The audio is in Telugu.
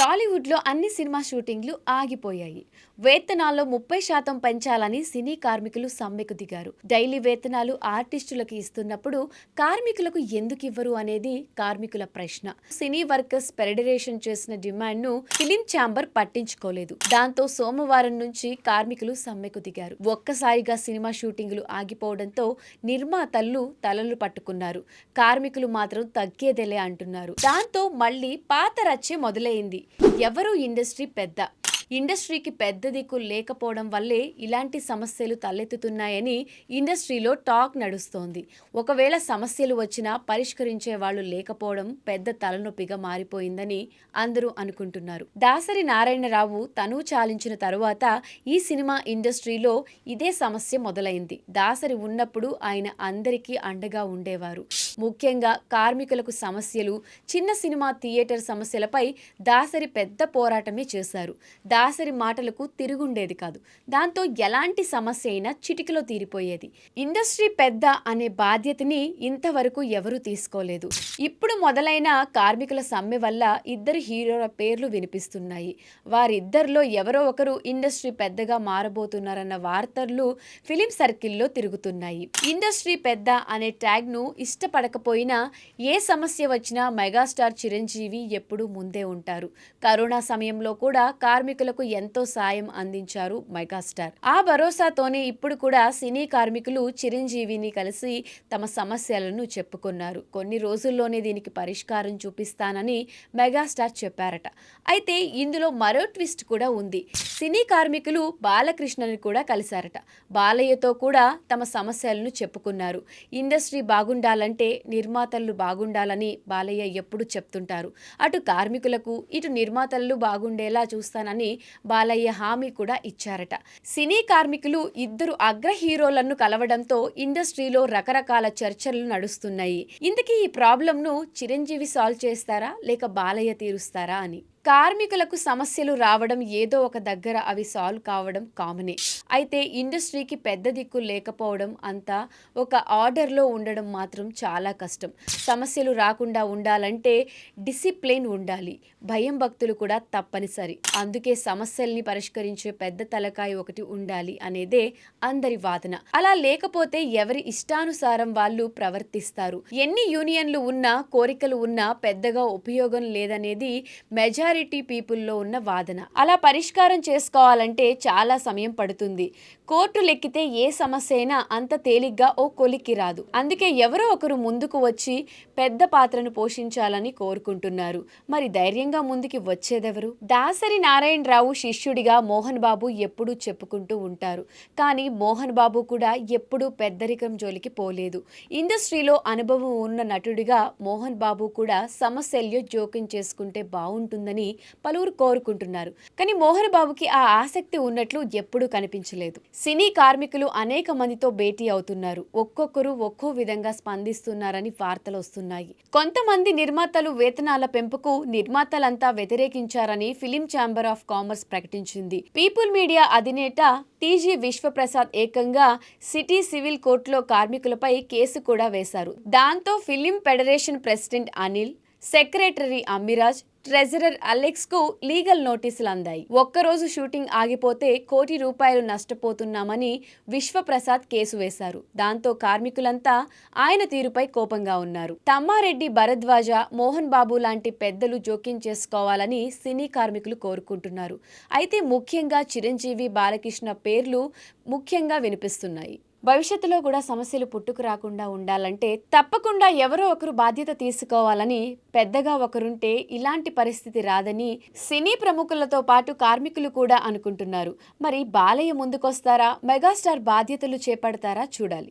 టాలీవుడ్లో అన్ని సినిమా షూటింగ్లు ఆగిపోయాయి. వేతనాల్లో ముప్పై శాతం పెంచాలని సినీ కార్మికులు సమ్మెకు దిగారు. డైలీ వేతనాలు ఆర్టిస్టులకు ఇస్తున్నప్పుడు కార్మికులకు ఎందుకు ఇవ్వరు అనేది కార్మికుల ప్రశ్న. సినీ వర్కర్స్ ఫెడరేషన్ చేసిన డిమాండ్ను ఫిలిం ఛాంబర్ పట్టించుకోలేదు. దాంతో సోమవారం నుంచి కార్మికులు సమ్మెకు దిగారు. ఒక్కసారిగా సినిమా షూటింగ్లు ఆగిపోవడంతో నిర్మాతలు తలలు పట్టుకున్నారు. కార్మికులు మాత్రం తగ్గేదేలే అంటున్నారు. దాంతో మళ్ళీ పాత రచ్చే మొదలైంది. ఎవరు ఇండస్ట్రీ పెద్ద? ఇండస్ట్రీకి పెద్ద దిక్కు లేకపోవడం వల్లే ఇలాంటి సమస్యలు తలెత్తుతున్నాయని ఇండస్ట్రీలో టాక్ నడుస్తోంది. ఒకవేళ సమస్యలు వచ్చినా పరిష్కరించే వాళ్ళు లేకపోవడం పెద్ద తలనొప్పిగా మారిపోయిందని అందరూ అనుకుంటున్నారు. దాసరి నారాయణరావు తను చాలించిన తరువాత ఈ సినిమా ఇండస్ట్రీలో ఇదే సమస్య మొదలైంది. దాసరి ఉన్నప్పుడు ఆయన అందరికీ అండగా ఉండేవారు. ముఖ్యంగా కార్మికులకు సమస్యలు చిన్న సినిమా థియేటర్ సమస్యలపై దాసరి పెద్ద పోరాటమే చేశారు. దాసరి మాటలకు తిరుగుండేది కాదు. దాంతో ఎలాంటి సమస్య అయినా చిటికలో తీరిపోయేది. ఇండస్ట్రీ పెద్ద అనే బాధ్యతని ఇంతవరకు ఎవరూ తీసుకోలేదు. ఇప్పుడు మొదలైన కార్మికుల సమ్మె వల్ల ఇద్దరు హీరోల పేర్లు వినిపిస్తున్నాయి. వారిద్దరిలో ఎవరో ఒకరు ఇండస్ట్రీ పెద్దగా మారబోతున్నారన్న వార్తలు ఫిలిం సర్కిల్లో తిరుగుతున్నాయి. ఇండస్ట్రీ పెద్ద అనే ట్యాగ్ను ఇష్టపడకపోయినా ఏ సమస్య వచ్చినా మెగాస్టార్ చిరంజీవి ఎప్పుడూ ముందే ఉంటారు. కరోనా సమయంలో కూడా కార్మికులకు ఎంతో సాయం అందించారు మెగాస్టార్. ఆ భరోసాతోనే ఇప్పుడు కూడా సినీ కార్మికులు చిరంజీవిని కలిసి తమ సమస్యలను చెప్పుకున్నారు. కొన్ని రోజుల్లోనే దీనికి పరిష్కారం చూపిస్తానని మెగాస్టార్ చెప్పారట. అయితే ఇందులో మరో ట్విస్ట్ కూడా ఉంది. సినీ కార్మికులు బాలకృష్ణని కూడా కలిశారట. బాలయ్యతో కూడా తమ సమస్యలను చెప్పుకున్నారు. ఇండస్ట్రీ బాగుండాలంటే నిర్మాతలు బాగుండాలని బాలయ్య ఎప్పుడు చెప్తుంటారు. అటు కార్మికులకు ఇటు నిర్మాతలు బాగుండేలా చూస్తానని బాలయ్య హామీ కూడా ఇచ్చారట. సినీ కార్మికులు ఇద్దరు అగ్ర హీరోలను కలవడంతో ఇండస్ట్రీలో రకరకాల చర్చలు నడుస్తున్నాయి. ఇందుకీ ఈ ప్రాబ్లంను చిరంజీవి సాల్వ్ చేస్తారా? లేక బాలయ్య తీరుస్తారా అని. కార్మికులకు సమస్యలు రావడం ఏదో ఒక దగ్గర అవి సాల్వ్ కావడం కామనే అయితే ఇండస్ట్రీకి పెద్ద దిక్కు లేకపోవడం అంతా ఒక ఆర్డర్లో ఉండడం మాత్రం చాలా కష్టం. సమస్యలు రాకుండా ఉండాలంటే డిసిప్లిన్ ఉండాలి. భయం భక్తులు కూడా తప్పనిసరి. అందుకే సమస్యల్ని పరిష్కరించే పెద్ద తలకాయ ఒకటి ఉండాలి అనేదే అందరి వాదన. అలా లేకపోతే ఎవరి ఇష్టానుసారం వాళ్ళు ప్రవర్తిస్తారు. ఎన్ని యూనియన్లు ఉన్నా కోరికలు ఉన్నా పెద్దగా ఉపయోగం లేదనేది మెజార్ మెజారిటీ పీపుల్లో ఉన్న వాదన. అలా పరిష్కారం చేసుకోవాలంటే చాలా సమయం పడుతుంది. కోర్టు లెక్కితే ఏ సమస్య అయినా అంత తేలిగ్గా ఓ కొలిక్కి రాదు. అందుకే ఎవరో ఒకరు ముందుకు వచ్చి పెద్ద పాత్రను పోషించాలని కోరుకుంటున్నారు. మరి ధైర్యంగా ముందుకి వచ్చేదెవరు? దాసరి నారాయణరావు శిష్యుడిగా మోహన్ బాబు ఎప్పుడూ చెప్పుకుంటూ ఉంటారు. కానీ మోహన్ బాబు కూడా ఎప్పుడూ పెద్దరికం జోలికి పోలేదు. ఇండస్ట్రీలో అనుభవం ఉన్న నటుడిగా మోహన్ బాబు కూడా సమస్యల్లో జోక్యం చేసుకుంటే బాగుంటుందని పలువురు కోరుకుంటున్నారు. కానీ మోహన్ బాబుకి ఆ ఆసక్తి ఉన్నట్లు ఎప్పుడూ కనిపించలేదు. సినీ కార్మికులు అనేక మందితో భేటీ అవుతున్నారు. ఒక్కొక్కరు ఒక్కో విధంగా స్పందిస్తున్నారని వార్తలు వస్తున్నాయి. కొంతమంది నిర్మాతలు వేతనాల పెంపుకు నిర్మాతలంతా వ్యతిరేకించారని ఫిలిం ఛాంబర్ ఆఫ్ కామర్స్ ప్రకటించింది. పీపుల్ మీడియా అధినేత టీజీ విశ్వప్రసాద్ ఏకంగా సిటీ సివిల్ కోర్టులో కార్మికులపై కేసు కూడా వేశారు. దాంతో film federation president Anil secretary Ammiraj treasurer అలెక్స్కు legal నోటీసులు అందాయి ఒక్కరోజు షూటింగ్ ఆగిపోతే కోటి రూపాయలు నష్టపోతున్నామని విశ్వప్రసాద్ కేసు వేశారు. దాంతో కార్మికులంతా ఆయన తీరుపై కోపంగా ఉన్నారు. తమ్మారెడ్డి భరద్వాజ మోహన్ బాబు లాంటి పెద్దలు జోక్యం చేసుకోవాలని సినీ కార్మికులు కోరుకుంటున్నారు. అయితే ముఖ్యంగా చిరంజీవి బాలకృష్ణ పేర్లు ముఖ్యంగా వినిపిస్తున్నాయి. భవిష్యత్తులో కూడా సమస్యలు పుట్టుకు రాకుండా ఉండాలంటే తప్పకుండా ఎవరో ఒకరు బాధ్యత తీసుకోవాలని పెద్దగా ఒకరుంటే ఇలాంటి పరిస్థితి రాదని సినీ ప్రముఖులతో పాటు కార్మికులు కూడా అనుకుంటున్నారు. మరి బాలయ్య ముందుకొస్తారా? మెగాస్టార్ బాధ్యతలు చేపడతారా? చూడాలి.